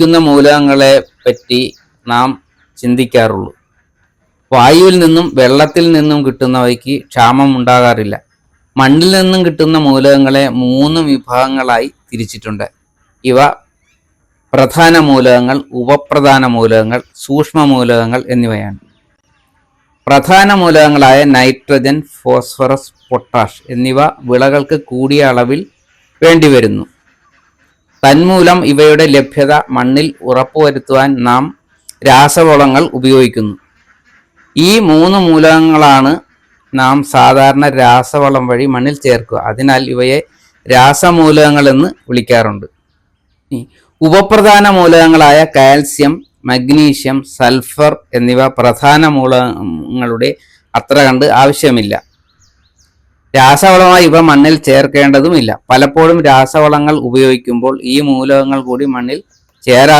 ക്കുന്ന മൂലകങ്ങളെ പറ്റി നാം ചിന്തിക്കാറുള്ളൂ. വായുവിൽ നിന്നും വെള്ളത്തിൽ നിന്നും കിട്ടുന്നവയ്ക്ക് ക്ഷാമം ഉണ്ടാകാറില്ല. മണ്ണിൽ നിന്നും കിട്ടുന്ന മൂലകങ്ങളെ മൂന്ന് വിഭാഗങ്ങളായി തിരിച്ചിട്ടുണ്ട്. ഇവ പ്രധാന മൂലകങ്ങൾ ഉപപ്രധാന മൂലകങ്ങൾ സൂക്ഷ്മ മൂലകങ്ങൾ എന്നിവയാണ്. പ്രധാന മൂലകങ്ങളായ നൈട്രജൻ ഫോസ്ഫറസ് പൊട്ടാഷ് എന്നിവ വിളകൾക്ക് കൂടിയ അളവിൽ വേണ്ടിവരുന്നു. തന്മൂലം ഇവയുടെ ലഭ്യത മണ്ണിൽ ഉറപ്പുവരുത്തുവാൻ നാം രാസവളങ്ങൾ ഉപയോഗിക്കുന്നു. ഈ മൂന്ന് മൂലകങ്ങളാണ് നാം സാധാരണ രാസവളം വഴി മണ്ണിൽ ചേർക്കുക. അതിനാൽ ഇവയെ രാസമൂലകങ്ങൾ എന്ന് വിളിക്കാറുണ്ട്. ഉപപ്രധാന മൂലകങ്ങളായ കാൽസ്യം മഗ്നീഷ്യം സൾഫർ എന്നിവ പ്രധാന മൂലകങ്ങളുടെ അത്ര കണ്ട് ആവശ്യമില്ല. രാസവളമായി ഇവ മണ്ണിൽ ചേർക്കേണ്ടതുമില്ല. പലപ്പോഴും രാസവളങ്ങൾ ഉപയോഗിക്കുമ്പോൾ ഈ മൂലകങ്ങൾ കൂടി മണ്ണിൽ ചേരാ